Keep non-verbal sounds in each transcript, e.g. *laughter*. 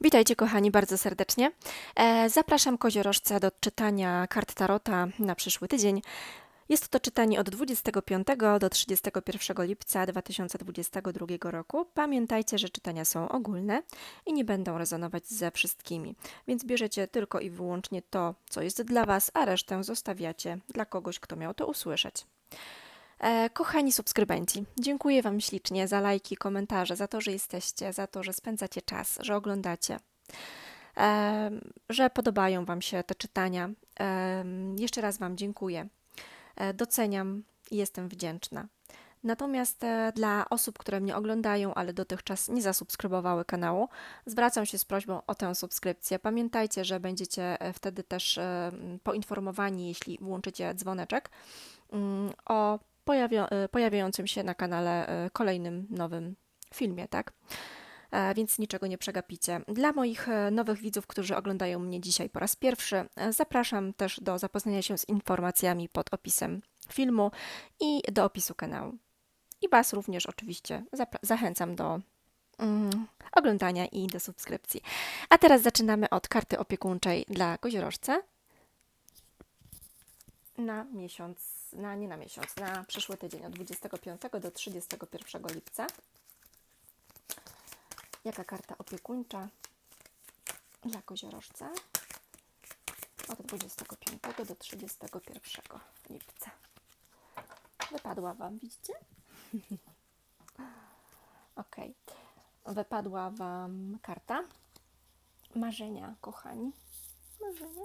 Witajcie kochani bardzo serdecznie. E, Zapraszam koziorożce do czytania kart Tarota na przyszły tydzień. Jest to czytanie od 25 do 31 lipca 2022 roku. Pamiętajcie, że czytania są ogólne i nie będą rezonować ze wszystkimi, więc bierzecie tylko i wyłącznie to, co jest dla Was, a resztę zostawiacie dla kogoś, kto miał to usłyszeć. E, Kochani subskrybenci, dziękuję Wam ślicznie za lajki, komentarze, za to, że jesteście, za to, że spędzacie czas, że oglądacie, e, że podobają Wam się te czytania. E, Jeszcze raz Wam dziękuję. Doceniam i jestem wdzięczna. Natomiast dla osób, które mnie oglądają, ale dotychczas nie zasubskrybowały kanału, zwracam się z prośbą o tę subskrypcję. Pamiętajcie, że będziecie wtedy też poinformowani, jeśli włączycie dzwoneczek, mm, o e, pojawiającym się na kanale e, kolejnym nowym filmie, tak? E, Więc niczego nie przegapicie. Dla moich nowych widzów, którzy oglądają mnie dzisiaj po raz pierwszy, zapraszam też do zapoznania się z informacjami pod opisem filmu i do opisu kanału. I Was również oczywiście zachęcam do mm, oglądania i do subskrypcji. A teraz zaczynamy od karty opiekuńczej dla koziorożca na miesiąc, na nie na miesiąc, na przyszły tydzień od 25 do 31 lipca. Jaka karta opiekuńcza dla koziorożca od 25 do 31 lipca. Wypadła Wam, widzicie? *laughs* ok. Wypadła Wam karta marzenia, kochani. Marzenia.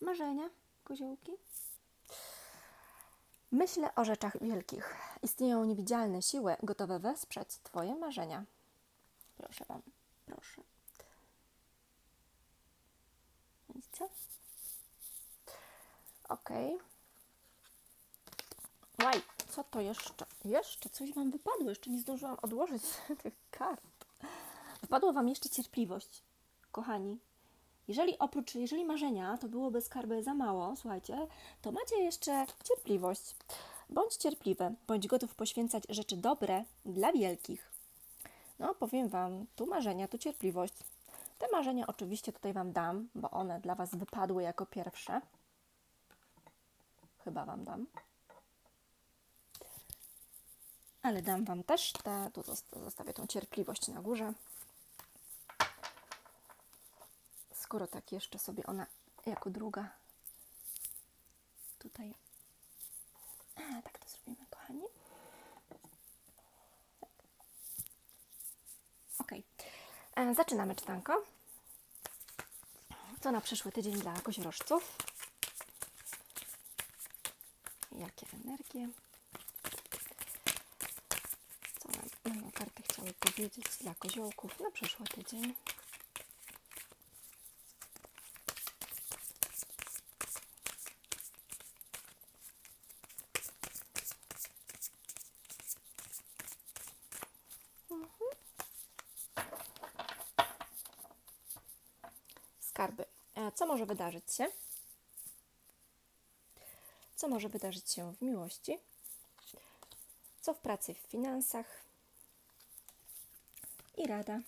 Marzenia, koziołki. Myślę o rzeczach wielkich. Istnieją niewidzialne siły gotowe wesprzeć Twoje marzenia. Proszę Wam, proszę. Widzicie? Ok. Łaj, co to jeszcze? Jeszcze coś Wam wypadło. Jeszcze nie zdążyłam odłożyć *laughs* tych kart. Wypadła Wam jeszcze cierpliwość, kochani. Jeżeli oprócz, jeżeli marzenia to byłoby skarby za mało, słuchajcie, to macie jeszcze cierpliwość. Bądź cierpliwy, bądź gotów poświęcać rzeczy dobre dla wielkich. No, powiem Wam, tu marzenia, tu cierpliwość. Te marzenia oczywiście tutaj Wam dam, bo one dla Was wypadły jako pierwsze. Chyba Wam dam. Ale dam Wam też te, tu zosta- zostawię tą cierpliwość na górze. Skoro tak jeszcze sobie ona jako druga tutaj. A, tak to zrobimy, kochani. Ok. E, Zaczynamy czytanko. Co na przyszły tydzień dla koziorożców? Jakie energie? Co nam nam karty chciały powiedzieć dla koziołków na przyszły tydzień? Skarby. E, Co może wydarzyć się? Co może wydarzyć się w miłości? Co w pracy, w finansach? I rada.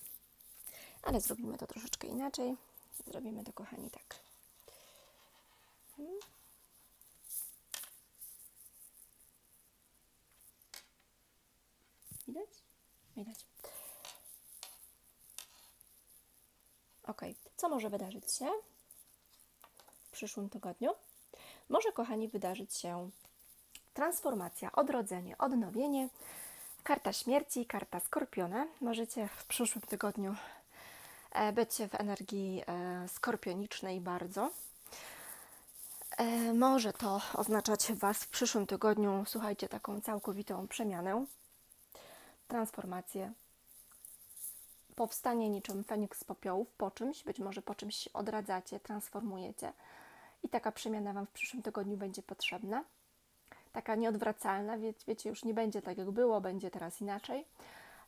Ale zrobimy to troszeczkę inaczej. Zrobimy to, kochani, tak. Mhm. Widać? Widać. Ok, co może wydarzyć się przyszłym tygodniu? Może, kochani, wydarzyć się transformacja, odrodzenie, odnowienie. Karta śmierci, karta skorpiona. Możecie w przyszłym tygodniu e, być w energii e, skorpionicznej bardzo. E, Może to oznaczać Was w przyszłym tygodniu, słuchajcie, taką całkowitą przemianę, transformację, powstanie niczym Feniks z popiołów po czymś, być może po czymś odradzacie, transformujecie i taka przemiana Wam w przyszłym tygodniu będzie potrzebna. Taka nieodwracalna, wie, wiecie, już nie będzie tak jak było, będzie teraz inaczej.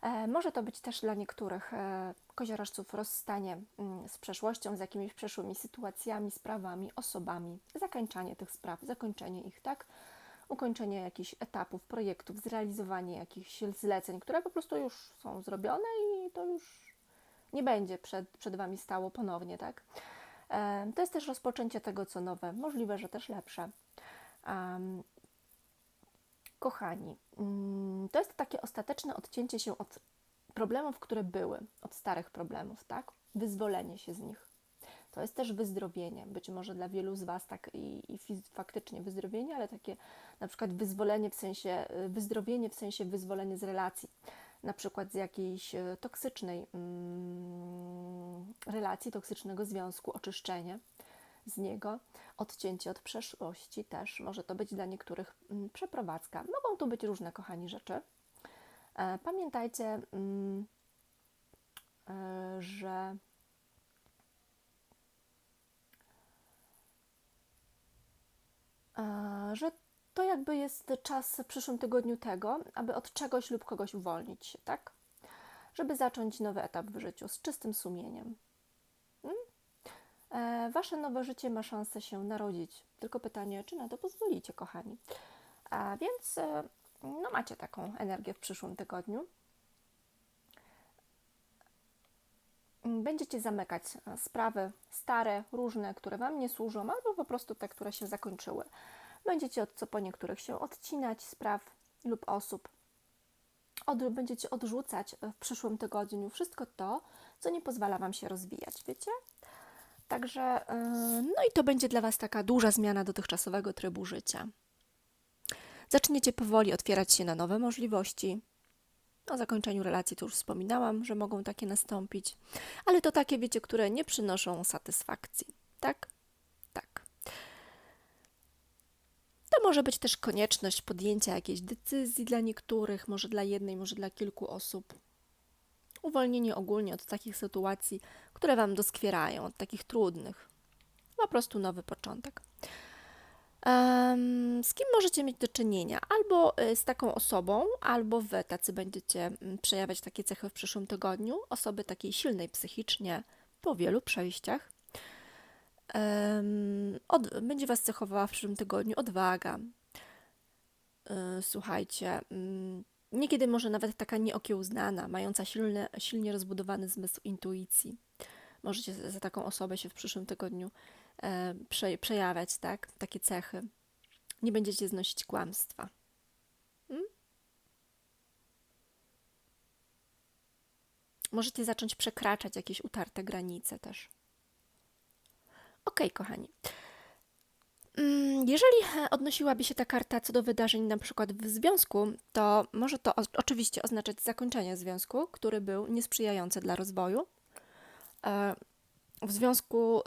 E, może to być też dla niektórych e, koziorożców rozstanie mm, z przeszłością, z jakimiś przeszłymi sytuacjami, sprawami, osobami, zakończanie tych spraw, zakończenie ich, tak? Ukończenie jakichś etapów, projektów, zrealizowanie jakichś zleceń, które po prostu już są zrobione i to już nie będzie przed, przed Wami stało ponownie, tak? To jest też rozpoczęcie tego, co nowe, możliwe, że też lepsze. Kochani, mm, to jest takie ostateczne odcięcie się od problemów, które były, od starych problemów, tak? Wyzwolenie się z nich. To jest też wyzdrowienie. Być może dla wielu z Was tak i, i faktycznie wyzdrowienie, ale takie na przykład wyzwolenie w sensie, wyzdrowienie w sensie wyzwolenie z relacji. Na przykład z jakiejś y, toksycznej mm, relacji, toksycznego związku, oczyszczenie z niego, odcięcie od przeszłości też. Może to być dla niektórych mm, przeprowadzka. Mogą tu być różne, kochani, rzeczy. E, Pamiętajcie, mm, e, że e, że to jakby jest czas w przyszłym tygodniu tego, aby od czegoś lub kogoś uwolnić się, tak? Żeby zacząć nowy etap w życiu z czystym sumieniem. Mm? E, Wasze nowe życie ma szansę się narodzić. Tylko pytanie, czy na to pozwolicie, kochani. A więc e, no macie taką energię w przyszłym tygodniu. Będziecie zamykać e, sprawy stare, różne, które Wam nie służą, albo po prostu te, które się zakończyły. Będziecie od co po niektórych się odcinać spraw lub osób. Od, będziecie odrzucać w przyszłym tygodniu wszystko to, co nie pozwala Wam się rozwijać, wiecie? Także, yy, no i to będzie dla Was taka duża zmiana dotychczasowego trybu życia. Zaczniecie powoli otwierać się na nowe możliwości. O zakończeniu relacji to już wspominałam, że mogą takie nastąpić, ale to takie, wiecie, które nie przynoszą satysfakcji? Tak. To może być też konieczność podjęcia jakiejś decyzji dla niektórych, może dla jednej, może dla kilku osób. Uwolnienie ogólnie od takich sytuacji, które Wam doskwierają, od takich trudnych. Po prostu nowy początek. Z kim możecie mieć do czynienia? Albo y, z taką osobą, albo wy tacy będziecie mm, przejawiać takie cechy w przyszłym tygodniu. Osoby takiej silnej psychicznie po wielu przejściach. Od, będzie Was cechowała w przyszłym tygodniu odwaga. Słuchajcie, niekiedy może nawet taka nieokiełznana, mająca silne, silnie rozbudowany zmysł intuicji. Możecie za taką osobę się w przyszłym tygodniu prze, przejawiać, tak? Takie cechy. Nie będziecie znosić kłamstwa. Mm? Możecie zacząć przekraczać jakieś utarte granice też. Okej, kochani. Mm, Jeżeli e, odnosiłaby się ta karta co do wydarzeń na przykład w związku, to może to o, oczywiście oznaczać zakończenie związku, który był niesprzyjający dla rozwoju. E, w związku,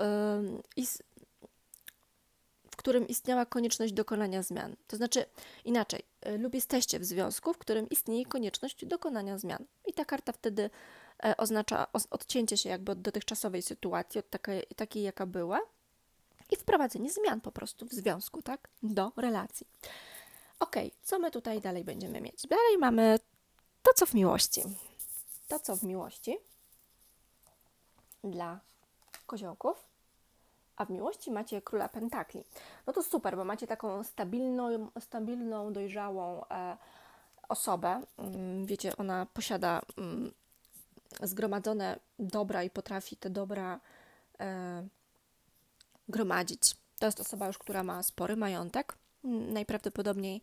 w którym istniała konieczność dokonania zmian. To znaczy inaczej, lub jesteście w związku, w którym istnieje konieczność dokonania zmian. I ta karta wtedy e, oznacza odcięcie się jakby od dotychczasowej sytuacji, od takiej, takiej jaka była, i wprowadzenie zmian po prostu w związku, tak? Do relacji. Ok, co my tutaj dalej będziemy mieć? Dalej mamy to, co w miłości. To, co w miłości dla koziołków, a w miłości macie króla pentakli. No to super, bo macie taką stabilną, stabilną dojrzałą e, osobę. Mm, Wiecie, ona posiada mm, zgromadzone dobra i potrafi te dobra e, gromadzić. To jest osoba już, która ma spory majątek. Najprawdopodobniej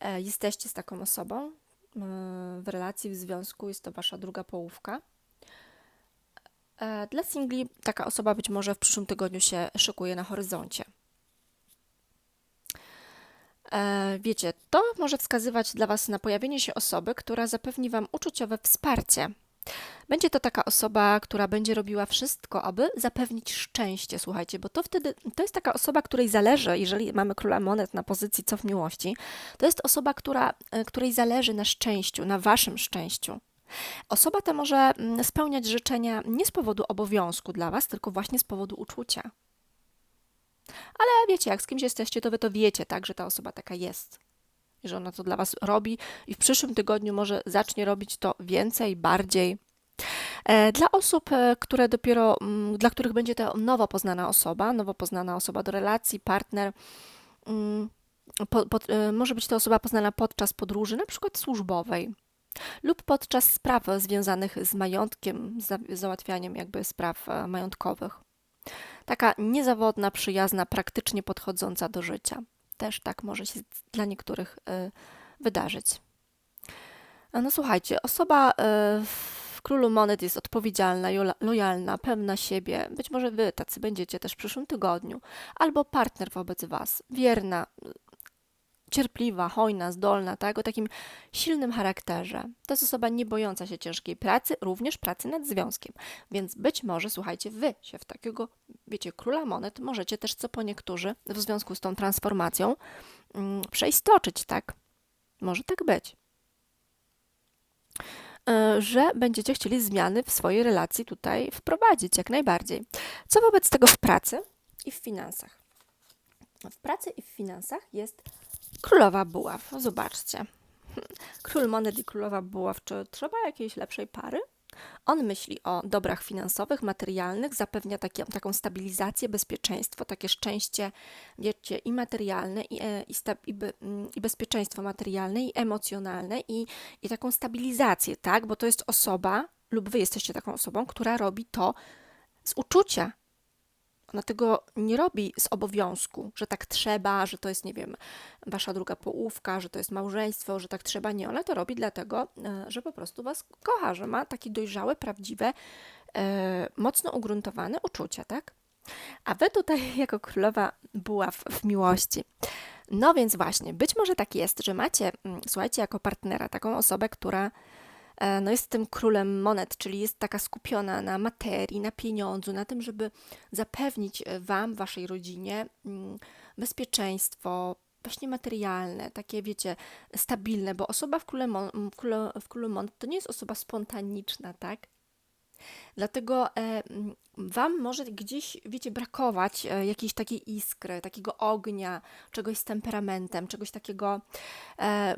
e, jesteście z taką osobą w relacji, w związku, jest to wasza druga połówka. E, Dla singli taka osoba być może w przyszłym tygodniu się szykuje na horyzoncie. E, Wiecie, to może wskazywać dla Was na pojawienie się osoby, która zapewni Wam uczuciowe wsparcie. Będzie to taka osoba, która będzie robiła wszystko, aby zapewnić szczęście, słuchajcie, bo to wtedy to jest taka osoba, której zależy, jeżeli mamy króla monet na pozycji co w miłości, to jest osoba, która, e, której zależy na szczęściu, na Waszym szczęściu. Osoba ta może mm, spełniać życzenia nie z powodu obowiązku dla Was, tylko właśnie z powodu uczucia. Ale wiecie, jak z kimś jesteście, to Wy to wiecie, tak, że ta osoba taka jest. Że ona to dla Was robi i w przyszłym tygodniu może zacznie robić to więcej, bardziej. E, Dla osób, e, które dopiero, mm, dla których będzie to nowo poznana osoba, nowo poznana osoba do relacji, partner, mm, po, po, e, może być to osoba poznana podczas podróży, na przykład służbowej. Lub podczas spraw związanych z majątkiem, z za- załatwianiem jakby spraw e, majątkowych. Taka niezawodna, przyjazna, praktycznie podchodząca do życia. Też tak może się dla niektórych y, wydarzyć. No słuchajcie, osoba y, w Królu Monet jest odpowiedzialna, lojalna, pewna siebie. Być może wy tacy będziecie też w przyszłym tygodniu. Albo partner wobec was, wierna, cierpliwa, hojna, zdolna, tak? O takim silnym charakterze. To jest osoba nie bojąca się ciężkiej pracy, również pracy nad związkiem. Więc być może, słuchajcie, wy się w takiego, wiecie, króla monet możecie też co po niektórzy w związku z tą transformacją mm, przeistoczyć, tak? Może tak być. E, Że będziecie chcieli zmiany w swojej relacji tutaj wprowadzić, jak najbardziej. Co wobec tego w pracy i w finansach? W pracy i w finansach jest Królowa Buław, zobaczcie. *laughs* Król Monet i Królowa Buław, czy trzeba jakiejś lepszej pary? On myśli o dobrach finansowych, materialnych, zapewnia taką stabilizację, bezpieczeństwo, takie szczęście, wiecie, i materialne, i, e, i, sta, i, mm, i bezpieczeństwo materialne, i emocjonalne, i, i taką stabilizację, tak? Bo to jest osoba, lub wy jesteście taką osobą, która robi to z uczucia, ona tego nie robi z obowiązku, że tak trzeba, że to jest, nie wiem, wasza druga połówka, że to jest małżeństwo, że tak trzeba. Nie, ona to robi dlatego, e, że po prostu was kocha, że ma takie dojrzałe, prawdziwe, e, mocno ugruntowane uczucia, tak? A wy tutaj, *laughs* jako królowa buław w miłości. No więc właśnie, być może tak jest, że macie, mm, słuchajcie, jako partnera taką osobę, która no jest tym królem monet, czyli jest taka skupiona na materii, na pieniądzu, na tym, żeby zapewnić e, Wam, Waszej rodzinie mm, bezpieczeństwo, właśnie materialne, takie wiecie, stabilne, bo osoba w króle, mon, w królu to nie jest osoba spontaniczna, tak? Dlatego e, Wam może gdzieś, wiecie, brakować e, jakiejś takiej iskry, takiego ognia, czegoś z temperamentem, czegoś takiego, e,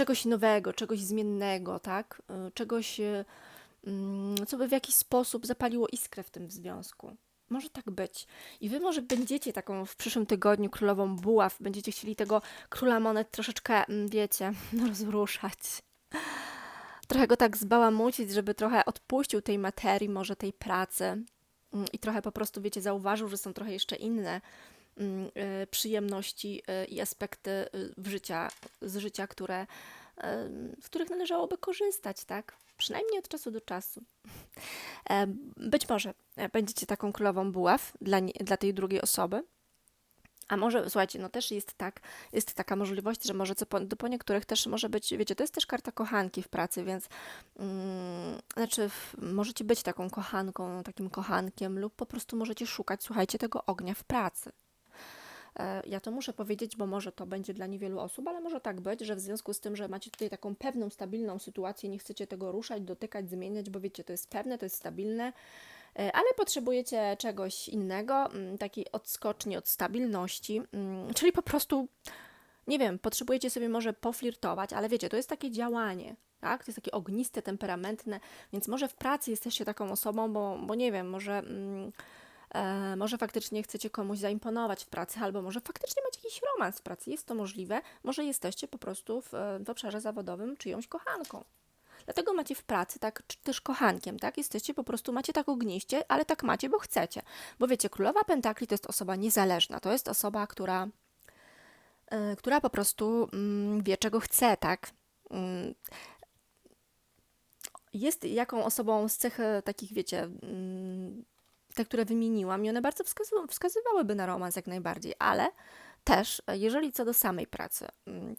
czegoś nowego, czegoś zmiennego, tak? E, Czegoś, e, mm, co by w jakiś sposób zapaliło iskrę w tym związku. Może tak być. I wy może będziecie taką w przyszłym tygodniu królową buław, będziecie chcieli tego króla monet troszeczkę, mm, wiecie, *laughs* rozruszać. Trochę go tak zbałamucić, żeby trochę odpuścił tej materii, może tej pracy mm, i trochę po prostu, wiecie, zauważył, że są trochę jeszcze inne y, przyjemności y, i aspekty y, w życia, z życia, które, y, z których należałoby korzystać, tak? Przynajmniej od czasu do czasu. E, Być może e, będziecie taką królową buław dla, dla tej drugiej osoby. A może, słuchajcie, no też jest tak, jest taka możliwość, że może co po, po niektórych też może być, wiecie, to jest też karta kochanki w pracy, więc mm, znaczy w, możecie być taką kochanką, takim kochankiem lub po prostu możecie szukać, słuchajcie, tego ognia w pracy. E, Ja to muszę powiedzieć, bo może to będzie dla niewielu osób, ale może tak być, że w związku z tym, że macie tutaj taką pewną, stabilną sytuację, nie chcecie tego ruszać, dotykać, zmieniać, bo wiecie, to jest pewne, to jest stabilne, e, ale potrzebujecie czegoś innego, mm, takiej odskoczni od stabilności, mm, czyli po prostu, nie wiem, potrzebujecie sobie może poflirtować, ale wiecie, to jest takie działanie. Tak? To jest takie ogniste, temperamentne, więc może w pracy jesteście taką osobą, bo, bo nie wiem, może mm, E, może faktycznie chcecie komuś zaimponować w pracy, albo może faktycznie macie jakiś romans w pracy. Jest to możliwe. Może jesteście po prostu w, w obszarze zawodowym czyjąś kochanką. Dlatego macie w pracy tak, czy też kochankiem, tak? Jesteście po prostu, macie tak ogniście, ale tak macie, bo chcecie. Bo wiecie, królowa pentakli to jest osoba niezależna. To jest osoba, która, e, która po prostu mm, wie, czego chce, tak? Mm, jest jaką osobą z cech e, takich, wiecie, mm, te, które wymieniłam, i one bardzo wskazywałyby na romans jak najbardziej, ale też, e, jeżeli co do samej pracy, mm,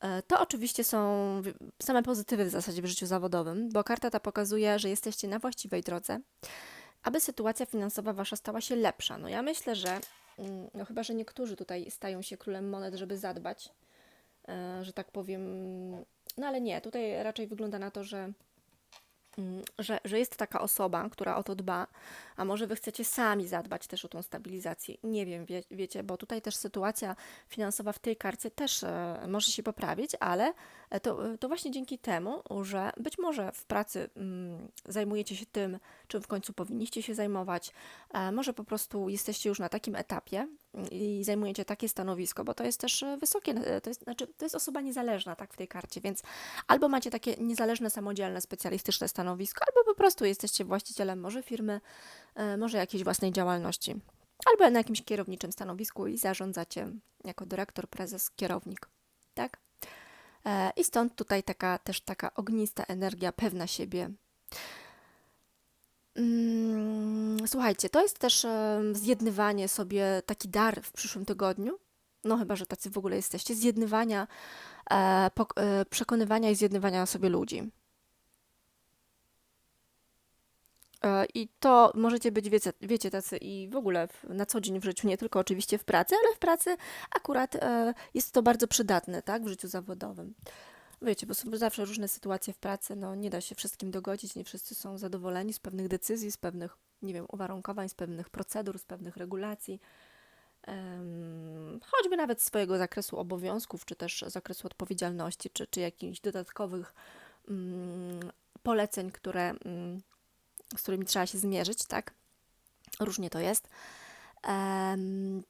e, to oczywiście są same pozytywy w zasadzie w życiu zawodowym, bo karta ta pokazuje, że jesteście na właściwej drodze, aby sytuacja finansowa wasza stała się lepsza. No ja myślę, że, mm, no chyba, że niektórzy tutaj stają się królem monet, żeby zadbać, e, że tak powiem, no ale nie, tutaj raczej wygląda na to, że że, że jest taka osoba, która o to dba, a może wy chcecie sami zadbać też o tą stabilizację. Nie wiem, wie, wiecie, bo tutaj też sytuacja finansowa w tej karcie też e, może się poprawić, ale to, to właśnie dzięki temu, że być może w pracy mm, zajmujecie się tym, czym w końcu powinniście się zajmować, e, może po prostu jesteście już na takim etapie mm, i zajmujecie takie stanowisko, bo to jest też e, wysokie, e, to jest, znaczy, to jest osoba niezależna tak w tej karcie, więc albo macie takie niezależne, samodzielne, specjalistyczne stanowisko, albo po prostu jesteście właścicielem może firmy, e, może jakiejś własnej działalności albo na jakimś kierowniczym stanowisku i zarządzacie jako dyrektor, prezes, kierownik, tak? E, I stąd tutaj taka też taka ognista energia, pewna siebie. Mm, Słuchajcie, to jest też zjednywanie sobie, taki dar w przyszłym tygodniu, no chyba, że tacy w ogóle jesteście, zjednywania, e, e, przekonywania i zjednywania sobie ludzi. E, I to możecie być, wiecie, wiecie tacy i w ogóle na co dzień w życiu, nie tylko oczywiście w pracy, ale w pracy akurat e, jest to bardzo przydatne, tak, w życiu zawodowym. Wiecie, bo są zawsze różne sytuacje w pracy, no nie da się wszystkim dogodzić, nie wszyscy są zadowoleni z pewnych decyzji, z pewnych, nie wiem, uwarunkowań, z pewnych procedur, z pewnych regulacji, choćby nawet swojego zakresu obowiązków, czy też zakresu odpowiedzialności, czy, czy jakichś dodatkowych mm, poleceń, które mm, z którymi trzeba się zmierzyć, tak? Różnie to jest. Em,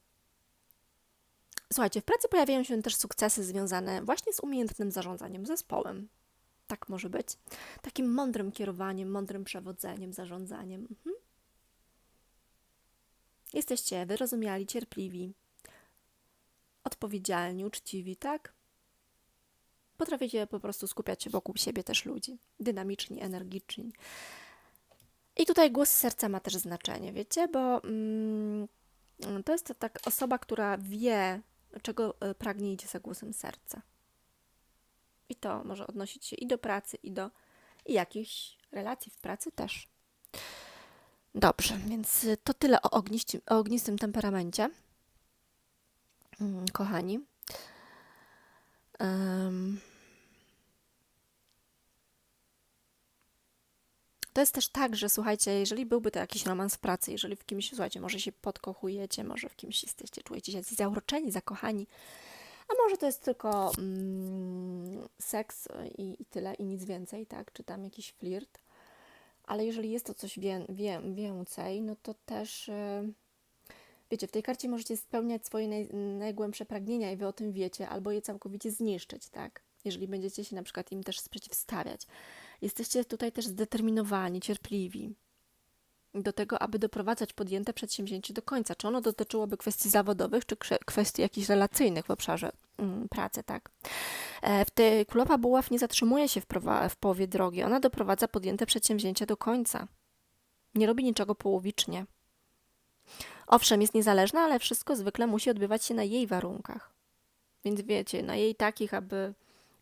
Słuchajcie, w pracy pojawiają się też sukcesy związane właśnie z umiejętnym zarządzaniem zespołem. Tak może być. Takim mądrym kierowaniem, mądrym przewodzeniem, zarządzaniem. Mhm. Jesteście wyrozumiali, cierpliwi, odpowiedzialni, uczciwi, tak? Potraficie po prostu skupiać się wokół siebie też ludzi. Dynamiczni, energiczni. I tutaj głos serca ma też znaczenie, wiecie, bo mm, to jest to tak osoba, która wie, czego e, pragnie, idzie za głosem serca. I to może odnosić się i do pracy, i do i jakichś relacji w pracy też. Dobrze, więc to tyle o, ogniści, o ognistym temperamencie. Mm, Kochani. Em, To jest też tak, że słuchajcie, jeżeli byłby to jakiś romans w pracy, jeżeli w kimś, słuchajcie, może się podkochujecie, może w kimś jesteście, czujecie się zauroczeni, zakochani, a może to jest tylko mm, seks i, i tyle, i nic więcej, tak? Czy tam jakiś flirt. Ale jeżeli jest to coś wie, wie, więcej, no to też, e, wiecie, w tej karcie możecie spełniać swoje naj, najgłębsze pragnienia i wy o tym wiecie, albo je całkowicie zniszczyć, tak? Jeżeli będziecie się na przykład im też przeciwstawiać. Jesteście tutaj też zdeterminowani, cierpliwi do tego, aby doprowadzać podjęte przedsięwzięcie do końca. Czy ono dotyczyłoby kwestii zawodowych, czy kwestii jakichś relacyjnych w obszarze mm, pracy, tak? E, w tej królowa buław nie zatrzymuje się w, w połowie drogi. Ona doprowadza podjęte przedsięwzięcie do końca. Nie robi niczego połowicznie. Owszem, jest niezależna, ale wszystko zwykle musi odbywać się na jej warunkach. Więc wiecie, na jej takich, aby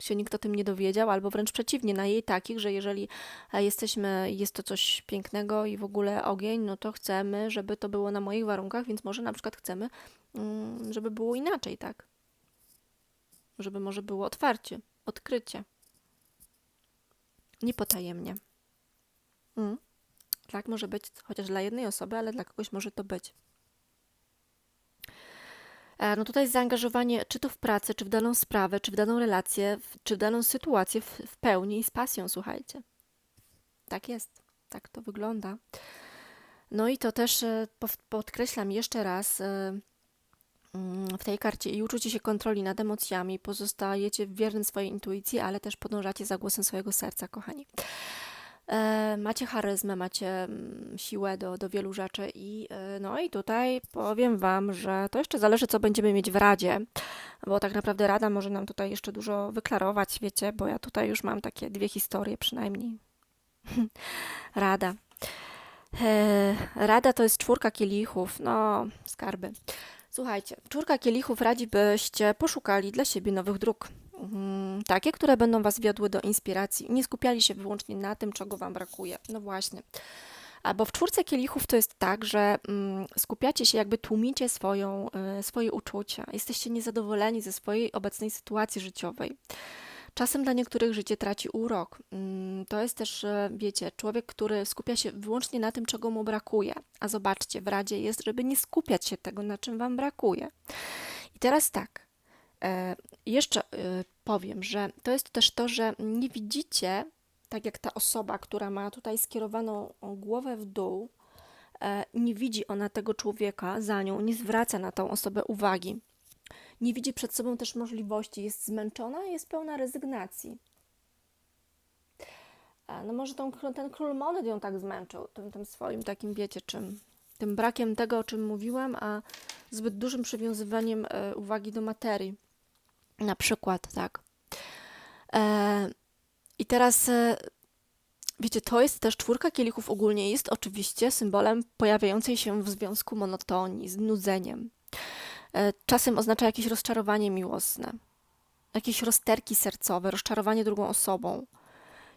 się nikt o tym nie dowiedział, albo wręcz przeciwnie, na jej takich, że jeżeli e, jesteśmy, jest to coś pięknego i w ogóle ogień, no to chcemy, żeby to było na moich warunkach, więc może na przykład chcemy, mm, żeby było inaczej, tak? Żeby może było otwarcie, odkrycie. Nie potajemnie. Mm. Tak może być chociaż dla jednej osoby, ale dla kogoś może to być. E, No tutaj zaangażowanie czy to w pracę, czy w daną sprawę, czy w daną relację, czy w daną sytuację w, w pełni i z pasją, słuchajcie. Tak jest, tak to wygląda. No i to też e, podkreślam jeszcze raz e, mm, w tej karcie i uczucie się kontroli nad emocjami, pozostajecie wiernym swojej intuicji, ale też podążacie za głosem swojego serca, kochani. E, macie charyzmę, macie mm, siłę do, do wielu rzeczy i e, no i tutaj powiem Wam, że to jeszcze zależy, co będziemy mieć w Radzie, bo tak naprawdę Rada może nam tutaj jeszcze dużo wyklarować, wiecie, bo ja tutaj już mam takie dwie historie przynajmniej. *laughs* Rada. E, Rada to jest czwórka kielichów, no skarby. Słuchajcie, czwórka kielichów radzi, byście poszukali dla siebie nowych dróg. Mm, Takie, które będą Was wiodły do inspiracji nie skupiali się wyłącznie na tym, czego Wam brakuje. No właśnie. Albo w czwórce kielichów to jest tak, że mm, skupiacie się, jakby tłumicie swoją, y, swoje uczucia. Jesteście niezadowoleni ze swojej obecnej sytuacji życiowej. Czasem dla niektórych życie traci urok. Mm, To jest też, e, wiecie, człowiek, który skupia się wyłącznie na tym, czego mu brakuje. A zobaczcie, w Radzie jest, żeby nie skupiać się tego, na czym Wam brakuje. I teraz tak. E, jeszcze e, powiem, że to jest też to, że nie widzicie, tak jak ta osoba, która ma tutaj skierowaną głowę w dół, e, nie widzi ona tego człowieka za nią, nie zwraca na tą osobę uwagi. Nie widzi przed sobą też możliwości, jest zmęczona, jest pełna rezygnacji. No może tą, ten król monet ją tak zmęczył, tym, tym swoim takim, wiecie czym, tym brakiem tego, o czym mówiłam, a zbyt dużym przywiązywaniem uwagi do materii. Na przykład, tak. E, I teraz, e, wiecie, to jest też czwórka kielichów ogólnie jest oczywiście symbolem pojawiającej się w związku monotonii, z nudzeniem. E, czasem oznacza jakieś rozczarowanie miłosne, jakieś rozterki sercowe, rozczarowanie drugą osobą,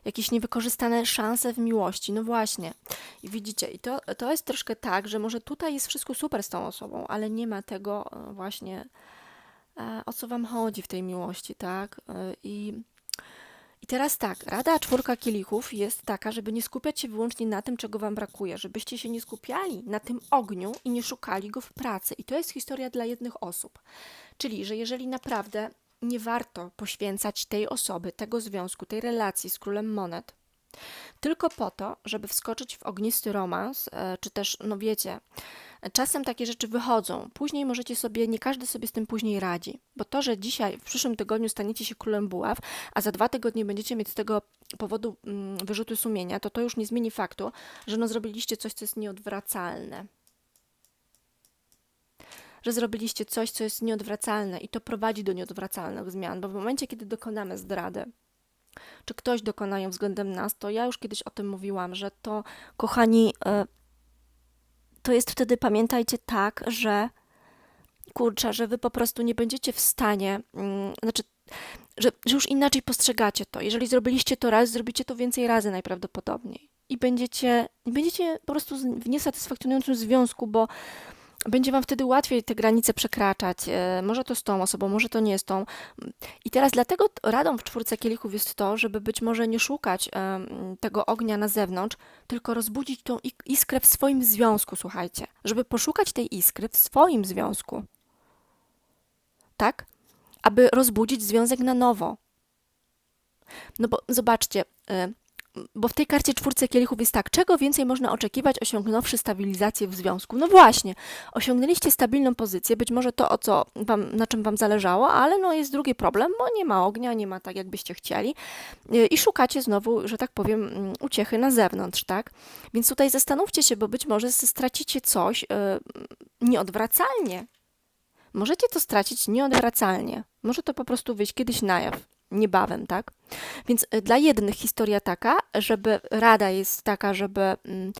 jakieś niewykorzystane szanse w miłości. No właśnie. I widzicie, i to, to jest troszkę tak, że może tutaj jest wszystko super z tą osobą, ale nie ma tego właśnie, o co wam chodzi w tej miłości, tak? E, I, I teraz tak, rada czwórka kielichów jest taka, żeby nie skupiać się wyłącznie na tym, czego wam brakuje, żebyście się nie skupiali na tym ogniu i nie szukali go w pracy. I to jest historia dla jednych osób. Czyli, że jeżeli naprawdę nie warto poświęcać tej osoby, tego związku, tej relacji z królem monet, tylko po to, żeby wskoczyć w ognisty romans, e, czy też, no wiecie, czasem takie rzeczy wychodzą. Później możecie sobie, nie każdy sobie z tym później radzi, bo to, że dzisiaj, w przyszłym tygodniu staniecie się królem buław, a za dwa tygodnie będziecie mieć z tego powodu mm, wyrzuty sumienia, to to już nie zmieni faktu, że no zrobiliście coś, co jest nieodwracalne że zrobiliście coś, co jest nieodwracalne i to prowadzi do nieodwracalnych zmian, bo w momencie, kiedy dokonamy zdrady, czy ktoś dokona ją względem nas, to ja już kiedyś o tym mówiłam, że to, kochani, e, to jest wtedy, pamiętajcie tak, że kurczę, że wy po prostu nie będziecie w stanie, mm, znaczy, że, że już inaczej postrzegacie to. Jeżeli zrobiliście to raz, zrobicie to więcej razy najprawdopodobniej. I będziecie, będziecie po prostu w niesatysfakcjonującym związku, bo będzie Wam wtedy łatwiej te granice przekraczać. E, Może to z tą osobą, może to nie z tą. I teraz dlatego radą w czwórce kielichów jest to, żeby być może nie szukać tego ognia na zewnątrz, tylko rozbudzić tą iskrę w swoim związku, słuchajcie. Żeby poszukać tej iskry w swoim związku. Tak? Aby rozbudzić związek na nowo. No bo zobaczcie, y, bo w tej karcie czwórce kielichów jest tak, czego więcej można oczekiwać osiągnąwszy stabilizację w związku? No właśnie, osiągnęliście stabilną pozycję, być może to, o co wam, na czym wam zależało, ale no jest drugi problem, bo nie ma ognia, nie ma tak, jakbyście chcieli y, i szukacie znowu, że tak powiem, mm, uciechy na zewnątrz, tak? Więc tutaj zastanówcie się, bo być może stracicie coś y, nieodwracalnie. Możecie to stracić nieodwracalnie. Może to po prostu wyjść kiedyś na jaw niebawem, tak? Więc y, dla jednych historia taka, żeby rada jest taka, żeby mm,